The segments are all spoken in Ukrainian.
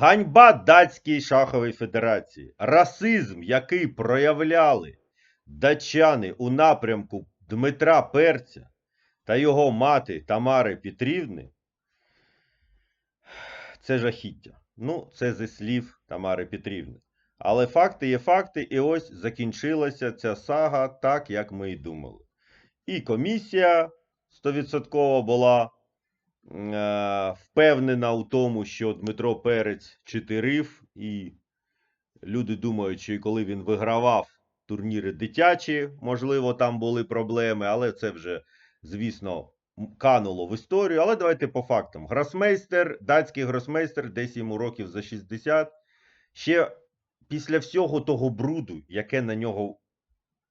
Ганьба датській шаховій федерації. Расизм, який проявляли датчани у напрямку Дмитра Перця та його мати Тамари Петрівни, це жахіття. Ну, це зі слів Тамари Петрівни. Але факти є факти, і ось закінчилася ця сага так, як ми і думали. І комісія 100% була впевнена у тому, що Дмитро Перець читерив, і люди думають, що і коли він вигравав турніри дитячі, можливо, там були проблеми, але це вже, звісно, кануло в історію. Але давайте по фактам. Гросмейстер, датський гросмейстер, десь йому років за 60. Ще після всього того бруду, яке на нього,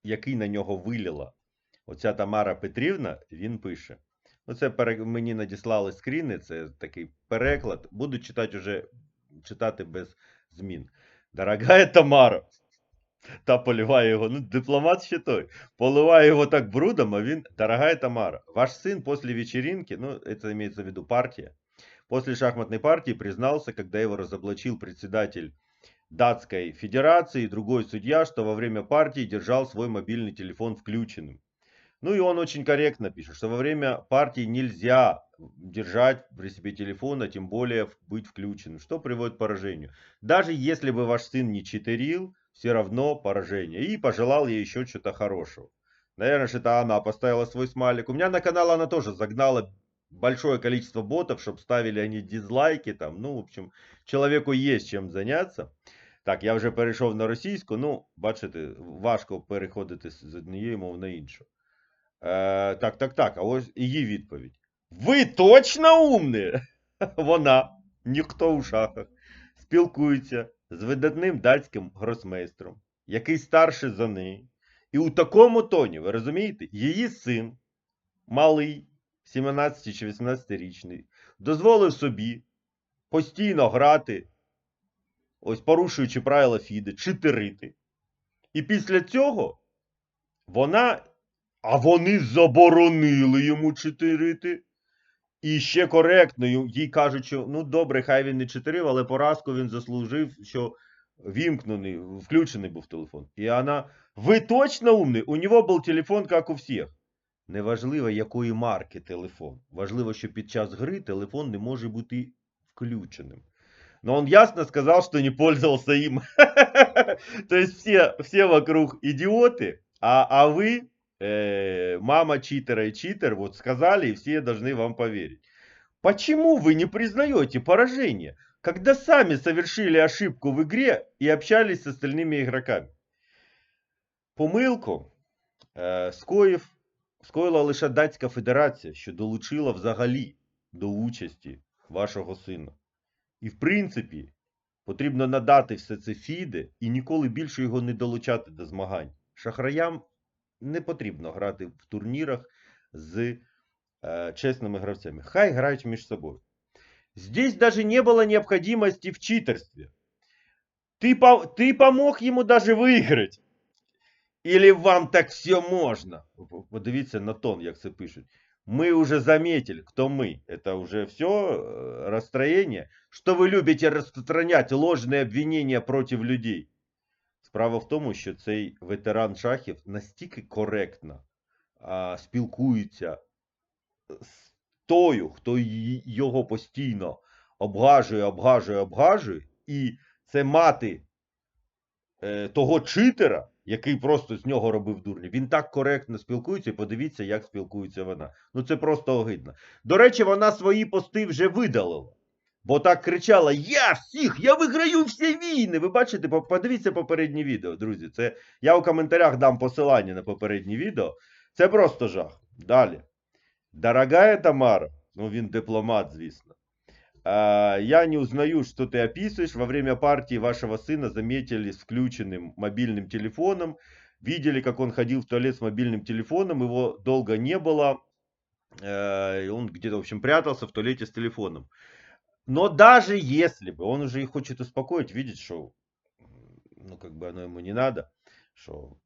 який на нього виліла оця Тамара Петрівна, він пише. Ну, це пере... мені надіслали скріни, це такий переклад. Буду читати уже читати без змін. Дорогая Тамара. Та поливає його. Ну, дипломат ще той. Поливає його так брудом, а він. Дорогая Тамара, ваш сын после вечеринки, ну, это имеется в виду партия, после шахматной партии признался, когда его разоблачил председатель датской федерации и другой судья, что во время партии держал свой мобильный телефон включенным. Ну и он очень корректно пишет, что во время партии нельзя держать при себе телефон, а тем более в- быть включенным, что приводит к поражению. Даже если бы ваш сын не читерил, все равно поражение. И пожелал ей еще что-то хорошего. Наверное, что это она поставила свой смайлик. У меня на канал она тоже загнала большое количество ботов, чтобы ставили они дизлайки там. Ну, в общем, человеку есть чем заняться. Так, я вже перейшов на російську. Ну, бачите, важко переходити з з однієї мови на іншу. Е, так, так, так. А ось її відповідь. Ви точно умні? Вона, ніхто у шахах, спілкується з видатним датським гросмейстром, який старший за неї. І у такому тоні, ви розумієте, її син, малий, 17 чи 18-річний, дозволив собі постійно грати, ось порушуючи правила Фіди, читерити. І після цього вона. А вони заборонили йому читерити. І ще коректно їй кажуть, що ну добре, хай він не читерив, але поразку він заслужив, що вімкнений, включений був телефон. І вона, ви точно умний? У нього був телефон, як у всіх. Неважливо, якої марки телефон. Важливо, що під час гри телефон не може бути включеним. Но он ясно сказал, что не пользовался им. То есть все, все вокруг идиоты, а, а вы, э, мама читера и читер, вот сказали, и все должны вам поверить. Почему вы не признаете поражение, когда сами совершили ошибку в игре и общались с остальными игроками? Помилку е, скоїв, скоїла лише Датська Федерація, що долучила взагалі до участі вашого сина. І в принципі, потрібно надати все це Фіде і ніколи більше його не долучати до змагань. Шахраям не потрібно грати в турнірах з е, чесними гравцями. Хай грають між собою. Здесь даже не было необходимости в читерстве. Ты, по- ты помог ему даже выиграть. Или вам так все можно? П- Подивіться на тон, як це пишуть. Мы уже заметили, кто мы. Это уже все расстроение, что вы любите распространять ложные обвинения против людей. Справа в тому, що цей ветеран шахів настільки коректно а, спілкується з тою, хто його постійно обгажує, обгажує, обгажує, і це мати е, того читера, який просто з нього робив дурня. Він так коректно спілкується, і подивіться, як спілкується вона. Ну це просто огидно. До речі, вона свої пости вже видалила. Бо так кричала: Я всіх, я виграю всі війни. Ви бачите, по- подивіться попереднє відео, друзі. Це я у коментарях дам посилання на попереднє відео. Це просто жах. Далі. Дорогая Тамара, ну він дипломат, звісно. А, Я не узнаю, что ты описываешь. Во время партии вашего сына заметили с включенным мобильным телефоном. Видели, как он ходил в туалет с мобильным телефоном. Его долго не было. Э, и Он где-то, в общем, прятался в туалете с телефоном. Но даже если бы он уже и хочет успокоить, видит, что ну, как бы оно ему не надо, что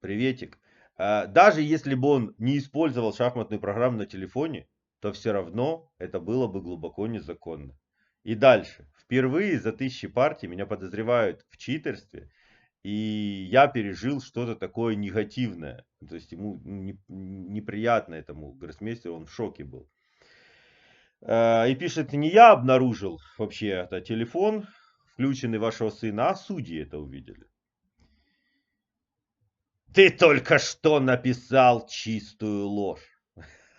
приветик. А, Даже если бы он не использовал шахматную программу на телефоне, то все равно это было бы глубоко незаконно. И дальше. Впервые за тысячи партий меня подозревают в читерстве, и я пережил что-то такое негативное. То есть ему не- неприятно этому гроссмейстеру, он в шоке был. Э, И пишет, не я обнаружил вообще это телефон, включенный вашего сына, а судьи это увидели. Ты только что написал чистую ложь.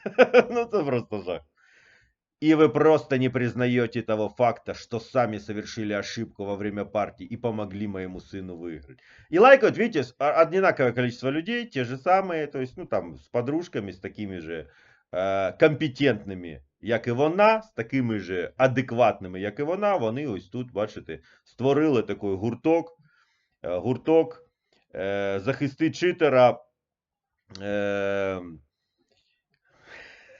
Ну это просто жах. И вы просто не признаете того факта, что сами совершили ошибку во время партии и помогли моему сыну выиграть. И лайкают, видите, а- одинаковое количество людей, те же самые, то есть, ну там, с подружками, с такими же е, компетентними, як і вона, з такими же адекватними, як і вона, вони ось тут, бачите, створили такий гурток, е, гурток е, захисти читера. Е,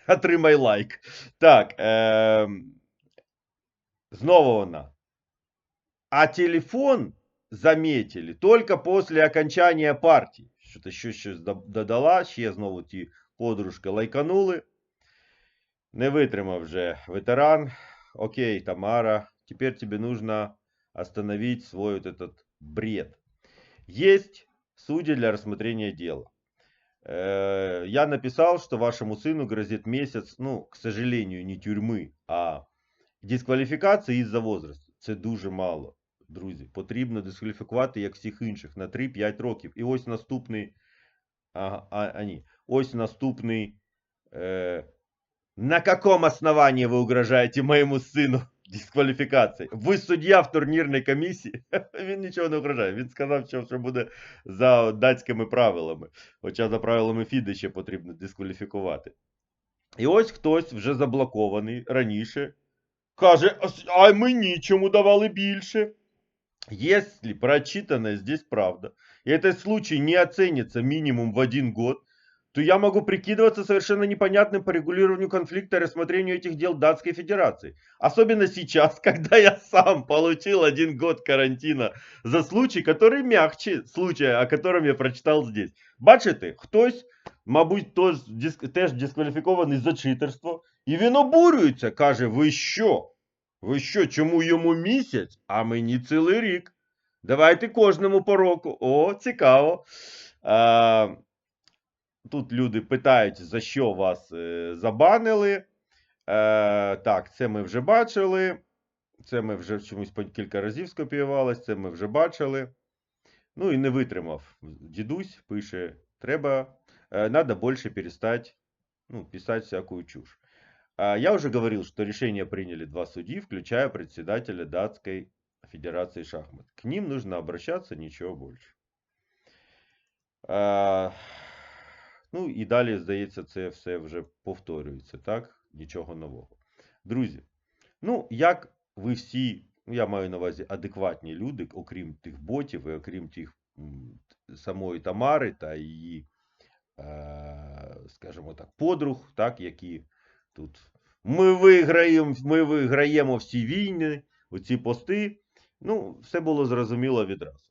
Отримай лайк. Так. Е, снова вона. А телефон заметили только после окончания партии. Что-то ще щось додала, ще знову ті подружки лайканули. Не витримав вже ветеран. Окей, Тамара, теперь тебе нужно остановить свой вот этот бред. Есть судьи для рассмотрения дела. Э, Я написал, что вашему сыну грозит месяц, ну, к сожалению, не тюрми, а дискваліфікації із-за возрасту. Це дуже мало, друзі. Потрібно дискваліфікувати, як всіх інших, на 3-5 років. І ось наступний. Ага, а, а ні. Ось наступний. Е, на каком основании вы угрожаете моему сыну дискваліфікації? Ви суддя в турнірній комісії? Він нічого не угрожає. Він сказав, що, що буде за датськими правилами. Хоча за правилами ФІДи ще потрібно дискваліфікувати. І ось хтось вже заблокований раніше. Каже, «А с- а мені чому давали більше? Если прочитанное здесь правда, и этот случай не оценится минимум в один год, то я могу прикидываться совершенно непонятным по регулированию конфликта и рассмотрению этих дел Датской Федерации. Особенно сейчас, когда я сам получил один год карантина за случай, который мягче случая, о котором я прочитал здесь. Бачите, хтось, мабуть, тож, диск- теж дискваліфікований за читерство, і він обурюється, каже, ви що? Ви що, чому йому місяць, а мені цілий рік? Давайте кожному по року. О, цікаво. А, тут люди питають, за що вас е, забанили. Е, так, це ми вже бачили. Це ми вже чомусь кілька разів скопіювалось, це ми вже бачили. Ну і не витримав. Дідусь пише: треба, е, надо більше перестати ну, писать всякую чушь. А, Я уже говорил, что решение приняли два судьи, включая председателя Датской Федерации шахмат. К ним нужно обращаться, ничего больше. А, Ну і далі, здається, це все вже повторюється, так? Нічого нового. Друзі, ну, як ви всі, ну, я маю на увазі адекватні люди, окрім тих ботів і окрім тих самої Тамари та її, е, скажімо так, подруг, так, які тут ми виграємо, ми виграємо всі війни, оці пости. Ну, все було зрозуміло відразу.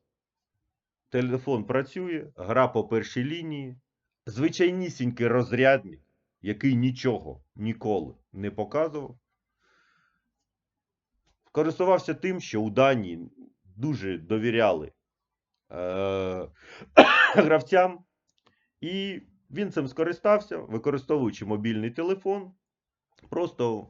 Телефон працює, гра по першій лінії, звичайнісінький розрядник, який нічого ніколи не показував. Користувався тим, що у Данії дуже довіряли е- гравцям, і він цим скористався, використовуючи мобільний телефон, просто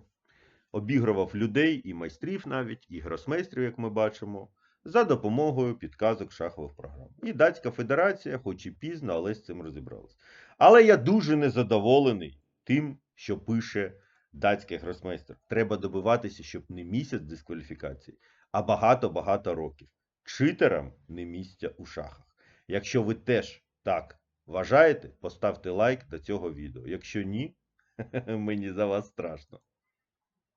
обігрував людей і майстрів навіть, і гросмейстрів, як ми бачимо, за допомогою підказок шахових програм. І Датська Федерація, хоч і пізно, але з цим розібралась. Але я дуже незадоволений тим, що пише датський гросмейстер. Треба добиватися, щоб не місяць дискваліфікації, а багато-багато років. Читерам не місця у шахах. Якщо ви теж так вважаєте, поставте лайк до цього відео. Якщо ні, мені за вас страшно.